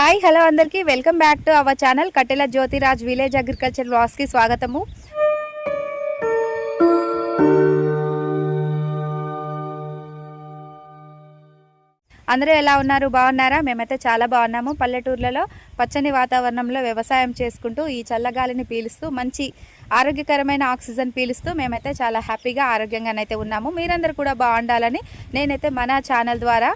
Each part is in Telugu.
హాయ్ హలో అందరికీ. Welcome back to our channel Kattela Jyothiraj village agriculture బ్లాగ్స్కి స్వాగతము. అందరూ ఎలా ఉన్నారు? బాగున్నారా? మేమైతే చాలా బాగున్నాము. పల్లెటూర్లలో పచ్చని వాతావరణంలో వ్యవసాయం చేసుకుంటూ ఈ చల్లగాలిని పీలుస్తూ మంచి ఆరోగ్యకరమైన ఆక్సిజన్ పీలుస్తూ మేమైతే చాలా హ్యాపీగా ఆరోగ్యంగానైతే ఉన్నాము. మీరందరూ కూడా బాగుండాలని నేనైతే మన ఛానల్ ద్వారా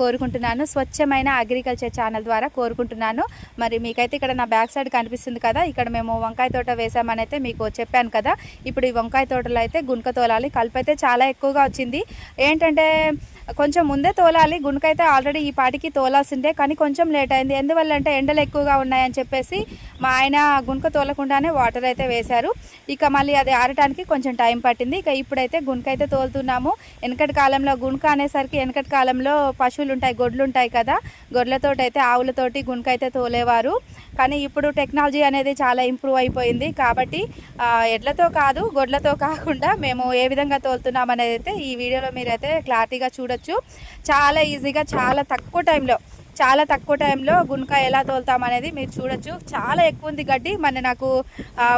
కోరుకుంటున్నాను. స్వచ్ఛమైన అగ్రికల్చర్ ఛానల్ ద్వారా కోరుకుంటున్నాను. మరి మీకైతే ఇక్కడ నా బ్యాక్ సైడ్ కనిపిస్తుంది కదా ఇక్కడ మేము వంకాయ తోట వేసామని అయితే మీకు చెప్పాను కదా. ఇప్పుడు ఈ వంకాయ తోటలో అయితే గుణక తోలాలి. కలుపు అయితే చాలా ఎక్కువగా వచ్చింది. ఏంటంటే కొంచెం ముందే తోలాలి. గుణకైతే ఆల్రెడీ ఈ పాటికి తోలాల్సిందే కానీ కొంచెం లేట్ అయింది. ఎందువల్ల అంటే ఎండలు ఎక్కువగా ఉన్నాయని చెప్పేసి మా ఆయన గుణక తోలకుండానే వాటర్ అయితే వేశారు. ఇక మళ్ళీ అది ఆరటానికి కొంచెం టైం పట్టింది. ఇక ఇప్పుడైతే గుణక అయితే తోలుతున్నాము. వెనకటి కాలంలో గుణక అనేసరికి వెనకటి కాలంలో పశువులు ఉంటాయి గొడ్లు ఉంటాయి కదా. గొడ్లతోటి అయితే ఆవులతోటి గుణక అయితే తోలేవారు. కానీ ఇప్పుడు టెక్నాలజీ అనేది చాలా ఇంప్రూవ్ అయిపోయింది. కాబట్టి ఎడ్లతో కాదు గొడ్లతో కాకుండా మేము ఏ విధంగా తోలుతున్నాం అనేది అయితే ఈ వీడియోలో మీరైతే క్లారిటీగా చూడొచ్చు. చాలా ఈజీగా చాలా తక్కువ టైంలో చాలా తక్కువ టైంలో గుణకాయ ఎలా తోలుతాం అనేది మీరు చూడొచ్చు. చాలా ఎక్కువ ఉంది గడ్డి. మన నాకు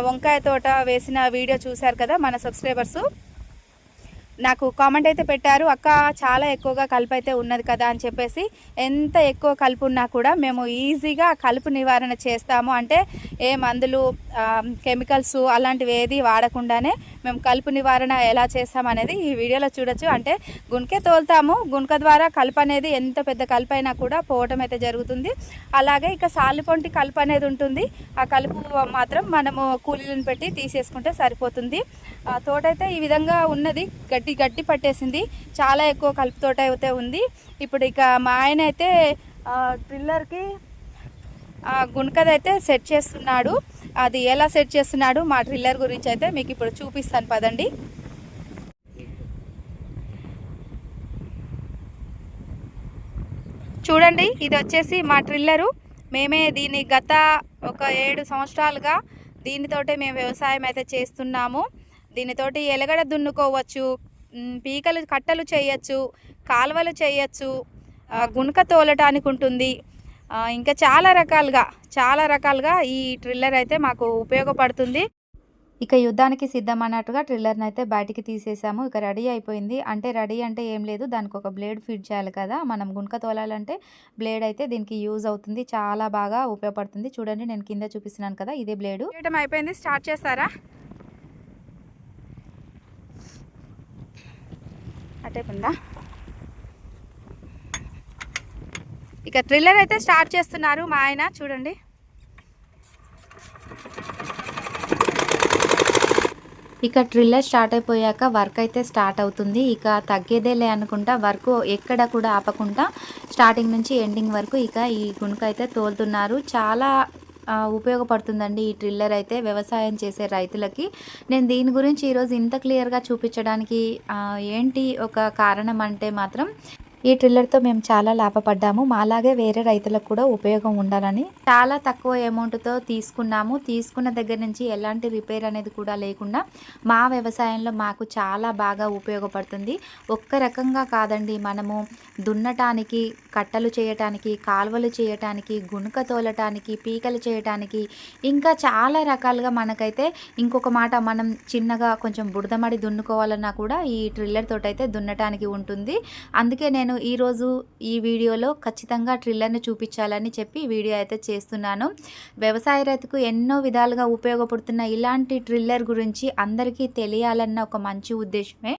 వంకాయ తోట వేసిన వీడియో చూశారు కదా మన సబ్స్క్రైబర్సు. నాకు కామెంట్ అయితే పెట్టారు అక్క చాలా ఎక్కువగా కలుపు అయితే ఉన్నది కదా అని చెప్పేసి ఎంత ఎక్కువ కలుపు ఉన్నా కూడా మేము ఈజీగా కలుపు నివారణ చేస్తాము. అంటే ఏ మందులు కెమికల్స్ అలాంటివి ఏది వాడకుండానే మేము కలుపు నివారణ ఎలా చేస్తామనేది ఈ వీడియోలో చూడొచ్చు. అంటే గుణకే తోలుతాము. గుణక ద్వారా కలుపు అనేది ఎంత పెద్ద కలుపు అయినా కూడా పోవటం అయితే జరుగుతుంది. అలాగే ఇక సాలిపొంటి కలుపు అనేది ఉంటుంది. ఆ కలుపు మాత్రం మనము కూలీలను పెట్టి తీసేసుకుంటే సరిపోతుంది. ఆ తోట అయితే ఈ విధంగా ఉన్నది. గడ్డి గడ్డి పట్టేసింది. చాలా ఎక్కువ కలుపు తోట అయితే ఉంది. ఇప్పుడు ఇక మా ఆయన అయితే ట్రిల్లర్కి గుణకదైతే సెట్ చేస్తున్నాడు. అది ఎలా సెట్ చేస్తున్నాడు మా ట్రిల్లర్ గురించి అయితే మీకు ఇప్పుడు చూపిస్తాను పదండి. చూడండి ఇది వచ్చేసి మా ట్రిల్లరు మేమే దీన్ని గత ఒక ఏడు సంవత్సరాలుగా దీనితోటే మేము వ్యవసాయం అయితే చేస్తున్నాము. దీనితోటి ఎలగడ దున్నుకోవచ్చు పీకలు కట్టలు చేయొచ్చు కాలువలు చేయొచ్చు గుణక తోలటానికి ఉంటుంది. ఇంకా చాలా రకాలుగా చాలా రకాలుగా ఈ ట్రిల్లర్ అయితే మాకు ఉపయోగపడుతుంది. ఇక యుద్ధానికి సిద్ధం అన్నట్టుగా ట్రిల్లర్ని అయితే బయటికి తీసేసాము. ఇక రెడీ అయిపోయింది. అంటే రెడీ అంటే ఏం లేదు. దానికి ఒక బ్లేడ్ ఫిట్ చేయాలి కదా. మనం గుణక తోలాలంటే బ్లేడ్ అయితే దీనికి యూజ్ అవుతుంది. చాలా బాగా ఉపయోగపడుతుంది. చూడండి నేను కింద చూపిస్తున్నాను కదా ఇదే బ్లేడ్. చేయటం అయిపోయింది. స్టార్ట్ చేస్తారా? అటైపోయిందా ఇక థ్రిల్లర్ అయితే స్టార్ట్ చేస్తున్నారు మా ఆయన చూడండి. ఇక ట్రిల్లర్ స్టార్ట్ అయిపోయాక వర్క్ అయితే స్టార్ట్ అవుతుంది. ఇక తగ్గేదేలే అనుకుంటా వర్క్ ఎక్కడ కూడా ఆపకుండా స్టార్టింగ్ నుంచి ఎండింగ్ వరకు ఇక ఈ గుణక అయితే తోలుతున్నారు. చాలా ఉపయోగపడుతుందండి ఈ ట్రిల్లర్ అయితే వ్యవసాయం చేసే రైతులకి. నేను దీని గురించి ఈరోజు ఇంత క్లియర్గా చూపించడానికి ఏంటి ఒక కారణం అంటే మాత్రం ఈ ట్రిల్లర్తో మేము చాలా లాభపడ్డాము. మాలాగే వేరే రైతులకు కూడా ఉపయోగం ఉండాలని చాలా తక్కువ అమౌంట్తో తీసుకున్నాము. తీసుకున్న దగ్గర నుంచి ఎలాంటి రిపేర్ అనేది కూడా లేకుండా మా వ్యవసాయంలో మాకు చాలా బాగా ఉపయోగపడుతుంది. ఒక్క రకంగా కాదండి మనము దున్నటానికి కట్టలు చేయటానికి కాలువలు చేయటానికి గుణక తోలటానికి పీకలు చేయటానికి ఇంకా చాలా రకాలుగా మనకైతే ఇంకొక మాట మనం చిన్నగా కొంచెం బుడదమడి దున్నుకోవాలన్నా కూడా ఈ ట్రిల్లర్ తోటైతే దున్నటానికి ఉంటుంది. అందుకే నేను ఈరోజు ఈ వీడియోలో ఖచ్చితంగా ట్రిల్లర్ని చూపించాలని చెప్పి వీడియో అయితే చేస్తున్నాను. వ్యవసాయ రైతుకు ఎన్నో విధాలుగా ఉపయోగపడుతున్న ఇలాంటి ట్రిల్లర్ గురించి అందరికీ తెలియాలన్న ఒక మంచి ఉద్దేశమే.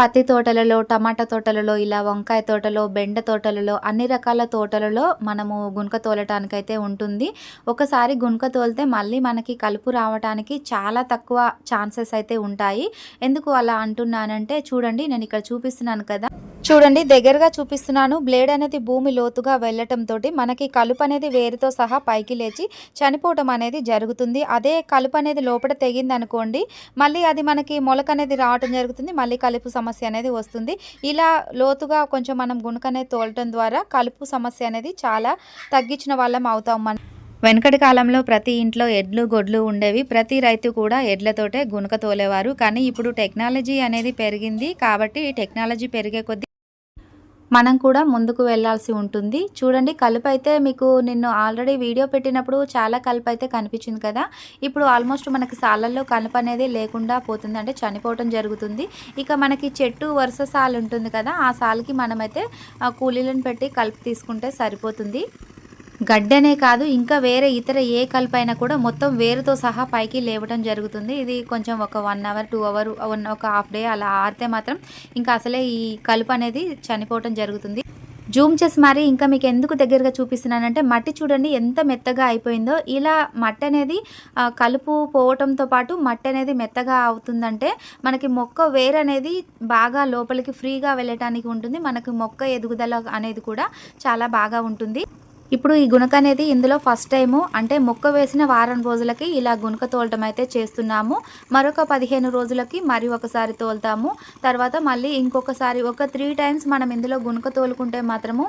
పత్తి తోటలలో టమాటా తోటలలో ఇలా వంకాయ తోటలో బెండ తోటలలో అన్ని రకాల తోటలలో మనము గుణక తోలటానికైతే ఉంటుంది. ఒకసారి గుణక తోలితే మళ్ళీ మనకి కలుపు రావడానికి చాలా తక్కువ ఛాన్సెస్ అయితే ఉంటాయి. ఎందుకు అలా అంటున్నానంటే చూడండి నేను ఇక్కడ చూపిస్తున్నాను కదా. చూడండి దగ్గరగా చూపిస్తున్నాను. బ్లేడ్ అనేది భూమి లోతుగా వెళ్ళటంతో మనకి కలుపు అనేది వేరుతో సహా పైకి లేచి చనిపోవటం అనేది జరుగుతుంది. అదే కలుపు అనేది లోపల తెగింది అనుకోండి మళ్ళీ అది మనకి మొలక అనేది రావటం జరుగుతుంది మళ్ళీ కలుపు సమస్య అనేది వస్తుంది. ఇలా లోతుగా కొంచెం మనం గుణక అనేది తోలటం ద్వారా కలుపు సమస్య అనేది చాలా తగ్గించిన వాళ్ళం అవుతాం మనం. వెనకటి కాలంలో ప్రతి ఇంట్లో ఎడ్లు గొడ్లు ఉండేవి. ప్రతి రైతు కూడా ఎడ్లతోటే గుణక తోలేవారు. కానీ ఇప్పుడు టెక్నాలజీ అనేది పెరిగింది కాబట్టి టెక్నాలజీ పెరిగే కొద్దీ మనం కూడా ముందుకు వెళ్ళాల్సి ఉంటుంది. చూడండి కలుపు అయితే మీకు నిన్ను ఆల్రెడీ వీడియో పెట్టినప్పుడు చాలా కలుపు అయితే కనిపించింది కదా. ఇప్పుడు ఆల్మోస్ట్ మనకి సాలల్లో కలుపు అనేది లేకుండా పోతుంది. అంటే చనిపోవటం జరుగుతుంది. ఇక మనకి చెట్టు వరుస సాలు ఉంటుంది కదా ఆ సాలుకి మనమైతే కూలీలను పెట్టి కలుపు తీసుకుంటే సరిపోతుంది. గడ్డనే కాదు ఇంకా వేరే ఇతర ఏ కలపైనా కూడా మొత్తం వేరుతో సహా పైకి లేవడం జరుగుతుంది. ఇది కొంచెం ఒక one hour two hour one ఒక హాఫ్ డే అలా ఆరితే మాత్రం ఇంకా అసలే ఈ కలుపు అనేది చనిపోవటం జరుగుతుంది. జూమ్ చేసి మరి ఇంకా మీకు ఎందుకు దగ్గరగా చూపిస్తున్నానంటే మట్టి చూడండి ఎంత మెత్తగా అయిపోయిందో. ఇలా మట్టి అనేది కలుపు పోవటంతో పాటు మట్టి అనేది మెత్తగా అవుతుందంటే మనకి మొక్క వేరు అనేది బాగా లోపలికి ఫ్రీగా వెళ్ళటానికి ఉంటుంది. మనకి మొక్క ఎదుగుదల అనేది కూడా చాలా బాగా ఉంటుంది. ఇప్పుడు ఈ గుణక అనేది ఇందులో ఫస్ట్ టైము అంటే మొక్క వేసిన వారం రోజులకి ఇలా గుణక తోలటం అయితే చేస్తున్నాము. మరొక పదిహేను రోజులకి మరి ఒకసారి తోలుతాము. తర్వాత మళ్ళీ ఇంకొకసారి ఒక త్రీ టైమ్స్ మనం ఇందులో గుణక తోలుకుంటే మాత్రము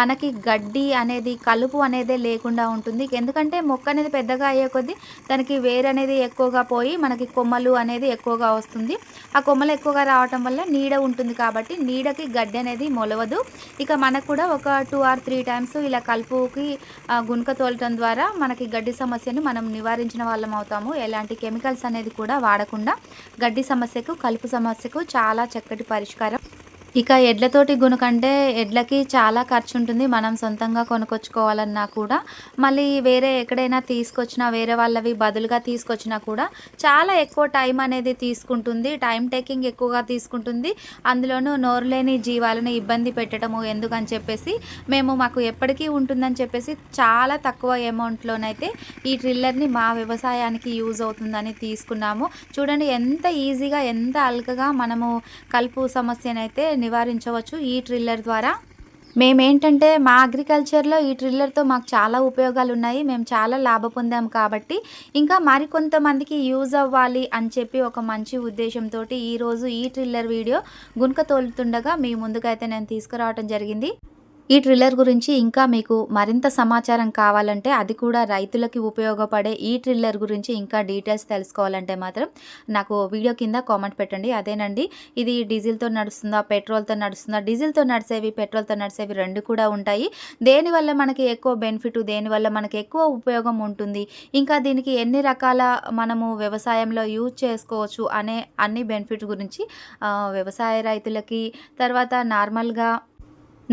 మనకి గడ్డి అనేది కలుపు అనేది లేకుండా ఉంటుంది. ఎందుకంటే మొక్క అనేది పెద్దగా అయ్యే కొద్దీ దానికి వేరు అనేది ఎక్కువగా పోయి మనకి కొమ్మలు అనేది ఎక్కువగా వస్తుంది. ఆ కొమ్మలు ఎక్కువగా రావటం వల్ల నీడ ఉంటుంది కాబట్టి నీడకి గడ్డి అనేది మొలవదు. ఇక మనకు కూడా ఒక టూ ఆర్ త్రీ టైమ్స్ ఇలా కలుపు ఆ, గునుక తోలటం ద్వారా మనకి గడ్డి సమస్యని మనం నివారించిన వాళ్ళం అవుతాము. ఎలాంటి కెమికల్స్ అనేది కూడా వాడకుండా గడ్డి సమస్యకు కలుపు సమస్యకు చాలా చక్కటి పరిష్కారం. ఇక ఎడ్లతోటి గునుకంటే ఎడ్లకి చాలా ఖర్చు ఉంటుంది మనం సొంతంగా కొనుక్కొచ్చుకోవాలన్నా కూడా. మళ్ళీ వేరే ఎక్కడైనా తీసుకొచ్చినా వేరే వాళ్ళవి బదులుగా తీసుకొచ్చినా కూడా చాలా ఎక్కువ టైం అనేది తీసుకుంటుంది. టైం టేకింగ్ ఎక్కువగా తీసుకుంటుంది. అందులోనూ నోరు లేని జీవాలను ఇబ్బంది పెట్టడము ఎందుకని చెప్పేసి మేము మాకు ఎప్పటికీ ఉంటుందని చెప్పేసి చాలా తక్కువ అమౌంట్లోనైతే ఈ ట్రిల్లర్ని మా వ్యవసాయానికి యూజ్ అవుతుందని తీసుకున్నాము. చూడండి ఎంత ఈజీగా ఎంత అల్కగా మనము కలుపు సమస్యనైతే నివారించవచ్చు ఈ ట్రిల్లర్ ద్వారా. మేమేంటంటే మా అగ్రికల్చర్లో ఈ ట్రిల్లర్తో మాకు చాలా ఉపయోగాలు ఉన్నాయి. మేము చాలా లాభ పొందాం కాబట్టి ఇంకా మరికొంతమందికి యూజ్ అవ్వాలి అని చెప్పి ఒక మంచి ఉద్దేశంతో ఈరోజు ఈ ట్రిల్లర్ వీడియో గుణక తోలుతుండగా మీ ముందుకైతే నేను తీసుకురావడం జరిగింది. ఈ ట్రిల్లర్ గురించి ఇంకా మీకు మరింత సమాచారం కావాలంటే అది కూడా రైతులకి ఉపయోగపడే ఈ ట్రిల్లర్ గురించి ఇంకా డీటెయిల్స్ తెలుసుకోవాలంటే మాత్రం నాకు వీడియో కింద కామెంట్ పెట్టండి. అదేనండి ఇది డీజిల్తో నడుస్తుందా పెట్రోల్తో నడుస్తుందా? డీజిల్తో నడిచేవి పెట్రోల్తో నడిచేవి రెండు కూడా ఉంటాయి. దేనివల్ల మనకి ఎక్కువ బెనిఫిట్ దేనివల్ల మనకి ఎక్కువ ఉపయోగం ఉంటుంది? ఇంకా దీనికి ఎన్ని రకాల మనము వ్యవసాయంలో యూజ్ చేసుకోవచ్చు అనే అన్ని బెనిఫిట్ గురించి వ్యవసాయ రైతులకి తర్వాత నార్మల్గా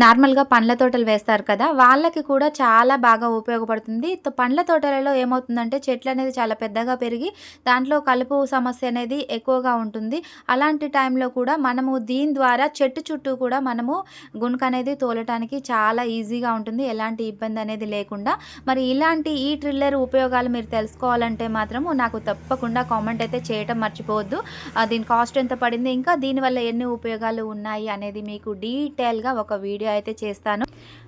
నార్మల్గా పండ్ల తోటలు వేస్తారు కదా వాళ్ళకి కూడా చాలా బాగా ఉపయోగపడుతుంది. పండ్ల తోటలలో ఏమవుతుందంటే చెట్లు అనేది చాలా పెద్దగా పెరిగి దాంట్లో కలుపు సమస్య అనేది ఎక్కువగా ఉంటుంది. అలాంటి టైంలో కూడా మనము దీని ద్వారా చెట్టు చుట్టూ కూడా మనము గుణక అనేది తోలటానికి చాలా ఈజీగా ఉంటుంది. ఎలాంటి ఇబ్బంది అనేది లేకుండా. మరి ఇలాంటి ఈ ట్రిల్లర్ ఉపయోగాలు మీరు తెలుసుకోవాలంటే మాత్రము నాకు తప్పకుండా కామెంట్ అయితే చేయటం మర్చిపోవద్దు. దీని కాస్ట్ ఎంత పడింది ఇంకా దీనివల్ల ఎన్ని ఉపయోగాలు ఉన్నాయి అనేది మీకు డీటెయిల్గా ఒక వీడియో అయితే చేస్తాను.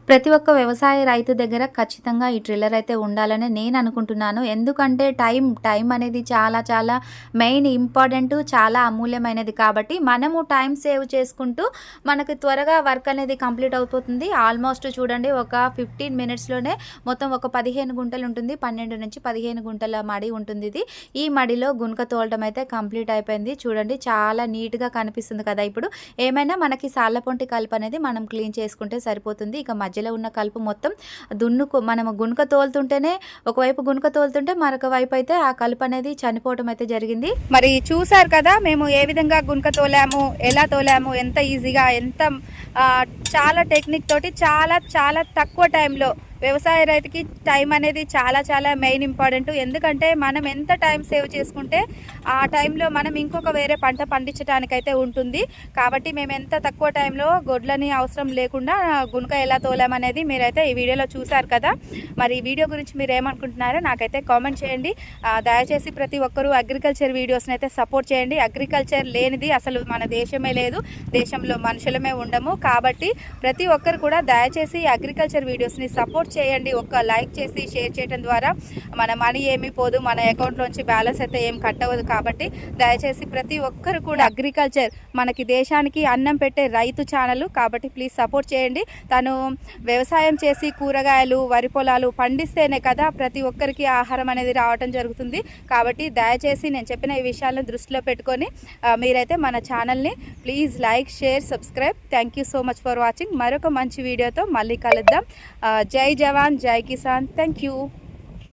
ప్రతి ఒక్క వ్యవసాయ రైతు దగ్గర ఖచ్చితంగా ఈ ట్రిల్లర్ అయితే ఉండాలని నేను అనుకుంటున్నాను. ఎందుకంటే టైం టైం అనేది చాలా చాలా మెయిన్ ఇంపార్టెంట్ చాలా అమూల్యమైనది కాబట్టి మనము టైం సేవ్ చేసుకుంటూ మనకి త్వరగా వర్క్ అనేది కంప్లీట్ అయిపోతుంది ఆల్మోస్ట్ చూడండి ఒక ఫిఫ్టీన్ మినిట్స్లోనే మొత్తం ఒక పదిహేను గుంటలు ఉంటుంది. పన్నెండు నుంచి పదిహేను గుంటల మడి ఉంటుంది ఇది. ఈ మడిలో గునుక తోలటం అయితే కంప్లీట్ అయిపోయింది. చూడండి చాలా నీట్గా కనిపిస్తుంది కదా. ఇప్పుడు ఏమైనా మనకి సాళ్ళపొంటి కలుపు అనేది మనం క్లీన్ చేసుకుంటే సరిపోతుంది. ఇక మధ్యలో ఉన్న కలుపు మొత్తం దున్నుకు మనం గునుక తోలుతుంటేనే ఒకవైపు గునుక తోలుతుంటే మరొక వైపు అయితే ఆ కలుపు అనేది చనిపోవటం అయితే జరిగింది. మరి చూసారు కదా మేము ఏ విధంగా గునుక తోలాము ఎలా తోలాము ఎంత ఈజీగా ఎంత చాలా టెక్నిక్ తోటి చాలా చాలా తక్కువ టైంలో వ్యవసాయ రైతుకి టైం అనేది చాలా చాలా మెయిన్ ఇంపార్టెంట్. ఎందుకంటే మనం ఎంత టైం సేవ్ చేసుకుంటే ఆ టైంలో మనం ఇంకొక వేరే పంట పండించడానికైతే ఉంటుంది. కాబట్టి మేము ఎంత తక్కువ టైంలో గొడ్లని అవసరం లేకుండా గుణక ఎలా తోలామనేది మీరైతే ఈ వీడియోలో చూసారు కదా. మరి ఈ వీడియో గురించి మీరు ఏమనుకుంటున్నారో నాకైతే కామెంట్ చేయండి. దయచేసి ప్రతి ఒక్కరూ అగ్రికల్చర్ వీడియోస్ని అయితే సపోర్ట్ చేయండి. అగ్రికల్చర్ లేనిది అసలు మన దేశమే లేదు. దేశంలో మనుషులమే ఉండము. కాబట్టి ప్రతి ఒక్కరు కూడా దయచేసి అగ్రికల్చర్ వీడియోస్ని సపోర్ట్ చేయండి. ఒక్క లైక్ చేసి షేర్ చేయడం ద్వారా మన మనీ ఏమీ పోదు మన అకౌంట్లోంచి బ్యాలెన్స్ అయితే ఏం కట్ అవ్వదు కాబట్టి దయచేసి ప్రతి ఒక్కరు కూడా అగ్రికల్చర్ మనకి దేశానికి అన్నం పెట్టే రైతు ఛానల్ కాబట్టి ప్లీజ్ సపోర్ట్ చేయండి. తను వ్యవసాయం చేసి కూరగాయలు వరి పొలాలు పండిస్తేనే కదా ప్రతి ఒక్కరికి ఆహారం అనేది రావటం జరుగుతుంది. కాబట్టి దయచేసి నేను చెప్పిన ఈ విషయాలను దృష్టిలో పెట్టుకొని మీరైతే మన ఛానల్ని please like share subscribe. Thank you so much for watching. మరొక మంచి వీడియోతో మళ్ళీ కలుద్దాం. జై జవాన్ జై కిసాన్. Thank you